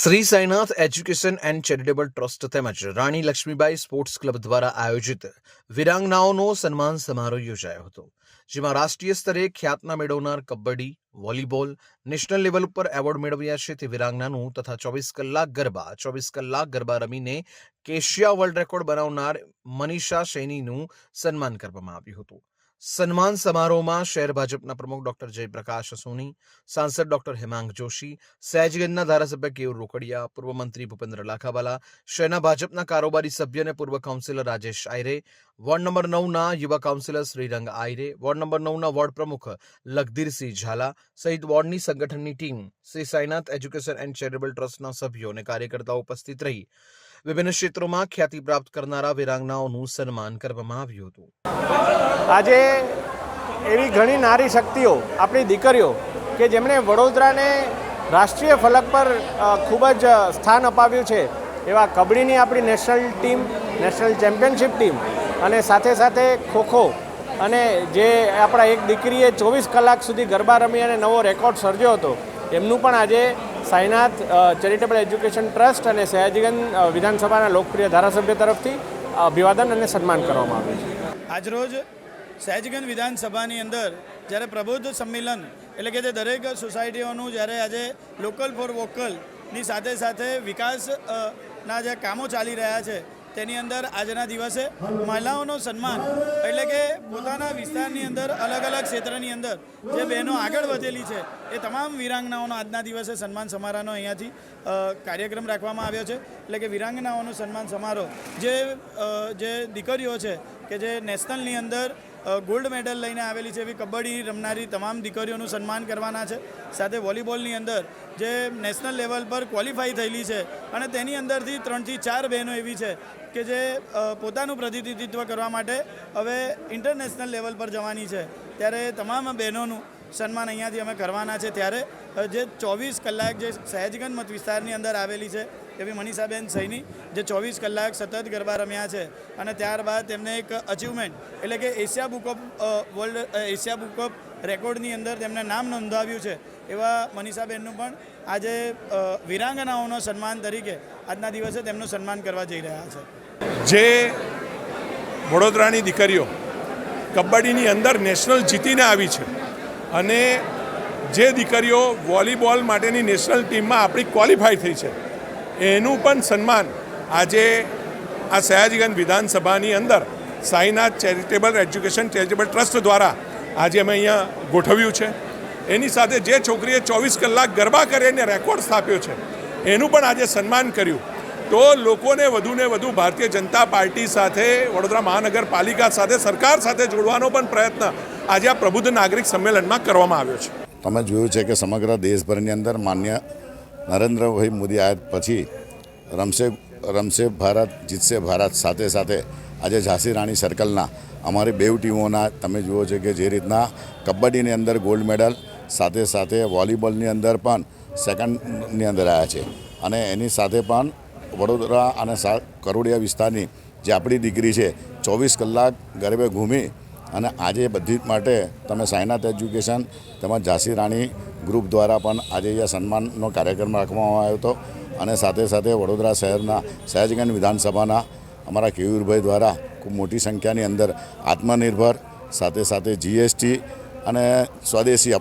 Shri Sainath education and charitable trust તેમજ Rani Lakshmibai sports club દ્વારા આયોજિત વિરાંગનાઓનો સન્માન સમારોહ યોજાયો હતો, જેમાં રાષ્ટ્રીય સ્તરે ખ્યાતના મેળવનાર કબડ્ડી, વોલીબોલ, નેશનલ લેવલ ઉપર એવોર્ડ મેળવ્યા છે તે વિરાંગનાનું તથા ચોવીસ કલાક ગરબા, ચોવીસ કલાક ગરબા રમીને કેશિયા વર્લ્ડ રેકોર્ડ બનાવનાર મનીષા સૈનીનું સન્માન કરવામાં આવ્યું હતું. સન્માન સમારોહમાં શહેર ભાજપના પ્રમુખ ડોક્ટર જયપ્રકાશ સોની, સાંસદ ડોક્ટર હેમાંગ જોશી સહેજગંજના ધારાસભ્ય કેયુર રોકડિયા, પૂર્વ મંત્રી ભૂપેન્દ્ર લાખાવાલા, શહેરના ભાજપના કારોબારી સભ્ય અને પૂર્વ councillor Rajesh Ayre, ward number નવના યુવા councillor Shrirang Ayre, ward number નવના ward પ્રમુખ લખધીરસિંહ ઝાલા સહિત વોર્ડની સંગઠનની team Shri Sainath education and charitable ટ્રસ્ટના સભ્યો અને કાર્યકર્તાઓ ઉપસ્થિત રહી. વિભિન્ન ક્ષેત્રોમાં ખ્યાતિ પ્રાપ્ત કરનારા વિરાંગનાઓનું સન્માન કરવામાં આવ્યું હતું. આજે એવી ઘણી નારી શક્તિઓ, આપણી દીકરીઓ કે જેમણે વડોદરાને રાષ્ટ્રીય ફલક પર ખૂબ જ સ્થાન અપાવ્યું છે, એવા કબડ્ડીની આપણી national team, national championship team અને સાથે સાથે ખોખો અને જે આપણા એક દીકરીએ ચોવીસ કલાક સુધી ગરબા રમી અને નવો રેકોર્ડ સર્જ્યો હતો, એમનું પણ આજે સાઈનાથ ચેરિટેબલ એજ્યુકેશન ટ્રસ્ટ અને સયાજીગંજ વિધાનસભાના લોકપ્રિય ધારાસભ્ય તરફથી અભિવાદન અને સન્માન કરવામાં આવ્યું છે. આજરોજ સહેજગંજ વિધાનસભાની અંદર જ્યારે પ્રબુદ્ધ સંમેલન એટલે કે જે દરેક સોસાયટીઓનું જ્યારે આજે લોકલ ફોર વોકલની સાથે સાથે વિકાસના જે કામો ચાલી રહ્યા છે તેની અંદર આજના દિવસે મહિલાઓનું સન્માન, એટલે કે પોતાના વિસ્તારની અંદર અલગ અલગ ક્ષેત્રની અંદર જે બહેનો આગળ વધેલી છે, એ તમામ વિરાંગનાઓનો આજના દિવસે સન્માન સમારોહનો અહીંયાથી કાર્યક્રમ રાખવામાં આવ્યો છે. એટલે કે વિરાંગનાઓનો સન્માન સમારોહ જે જે દીકરીઓ છે કે જે નેશનલની અંદર ગોલ્ડ મેડલ લઈને આવેલી છે એવી કબડ્ડી રમનારી તમામ દીકરીઓનું સન્માન કરવાના છે. સાથે વોલીબોલની અંદર જે નેશનલ લેવલ પર ક્વોલિફાઈ થયેલી છે અને તેની અંદરથી ત્રણથી ચાર બહેનો એવી છે કે જે પોતાનું પ્રતિનિધિત્વ કરવા માટે હવે ઇન્ટરનેશનલ લેવલ પર જવાની છે. ત્યારે તમામ બહેનોનું સન્માન અહીંયાથી અમે કરવાના છે ત્યારે જે ચોવીસ કલાક જે સહેજગંજ મત વિસ્તારની અંદર આવેલી છે, એવી મનીષાબેન સૈની, જે ચોવીસ કલાક સતત ગરબા રમ્યા છે અને ત્યારબાદ તેમને એક અચીવમેન્ટ એટલે કે Asia book of world Asia book of રેકોર્ડની અંદર તેમને નામ નોંધાવ્યું છે. એવા મનીષાબેનનું પણ આજે વિરાંગનાઓનો સન્માન તરીકે આજના દિવસે તેમનું સન્માન કરવા જઈ રહ્યા છે. જે વડોદરાની દીકરીઓ કબડ્ડીની અંદર નેશનલ જીતીને આવી છે અને જે દીકરીઓ વોલીબોલ માટેની નેશનલ ટીમમાં આપણી ક્વોલિફાય થઈ છે, એનું પણ સન્માન આજે આ સયાજીગંજ વિધાનસભાની અંદર Sainath charitable education charitable trust દ્વારા આજે અમે અહીંયા ગોઠવ્યું છે. એની સાથે જે છોકરીએ ચોવીસ કલાક ગરબા કરીને રેકોર્ડ સ્થાપ્યો છે, એનું પણ આજે સન્માન કર્યું. તો લોકોને વધુને વધુ ભારતીય જનતા પાર્ટી સાથે, વડોદરા મહાનગરપાલિકા સાથે, સરકાર સાથે જોડવાનો પણ પ્રયત્ન આજે આ પ્રબુદ્ધ નાગરિક સંમેલનમાં કરવામાં આવ્યો છે. તમે જોયું છે કે સમગ્ર દેશભરની અંદર માન્ય નરેન્દ્રભાઈ મોદી આવ્યા પછી રમશે રમશે ભારત, જીતશે ભારત, સાથે સાથે આજે ઝાંસી રાણી સર્કલના અમારી બે ટીમોના તમે જુઓ છો કે જે રીતના કબડ્ડીની અંદર ગોલ્ડ મેડલ સાથે સાથે વોલીબોલની અંદર પણ સેકન્ડની અંદર આવ્યા છે. અને એની સાથે પણ વડોદરા અને સા, કરોડિયા વિસ્તારની જે આપણી દીકરી છે, ચોવીસ કલાક ગરબે ઘૂમી અને આજે બધી જ માટે તમે સાયનાથ એજ્યુકેશન તેમજ ઝાંસી રાણી ગ્રુપ દ્વારા પણ આજે અહીંયા સન્માનનો કાર્યક્રમ રાખવામાં આવ્યો હતો અને સાથે સાથે વડોદરા શહેરના સયાજગંજ વિધાનસભાના અમારા કેયુરભાઈ દ્વારા ખૂબ મોટી સંખ્યાની અંદર આત્મનિર્ભર, સાથે સાથે જીએસટી અને સ્વદેશી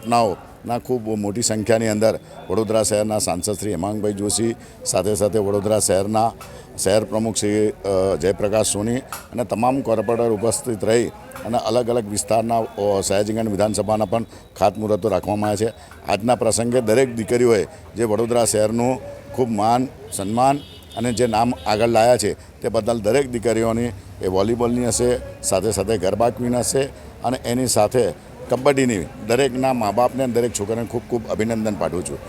અપનાવોના ખૂબ મોટી સંખ્યાની અંદર વડોદરા શહેરના સાંસદ શ્રી હેમાંગભાઈ જોશી, સાથે સાથે વડોદરા શહેરના શહેર પ્રમુખ શ્રી જયપ્રકાશ સોની અને તમામ કોર્પોરેટર ઉપસ્થિત રહી અને અલગ અલગ વિસ્તારના સયાજીગંજ વિધાનસભાના પણ ખાતમુહૂર્તો રાખવામાં આવ્યા છે. આજના પ્રસંગે દરેક દીકરીઓએ જે વડોદરા શહેરનું ખૂબ માન, સન્માન અને જે નામ આગળ લાયા છે તે બદલ દરેક દીકરીઓની એ વોલીબોલની હશે, સાથે સાથે ગરબા ક્વીન હશે અને એની સાથે કબડ્ડીની દરેકના મા બાપને દરેક છોકરાને ખૂબ ખૂબ અભિનંદન પાઠવું છું.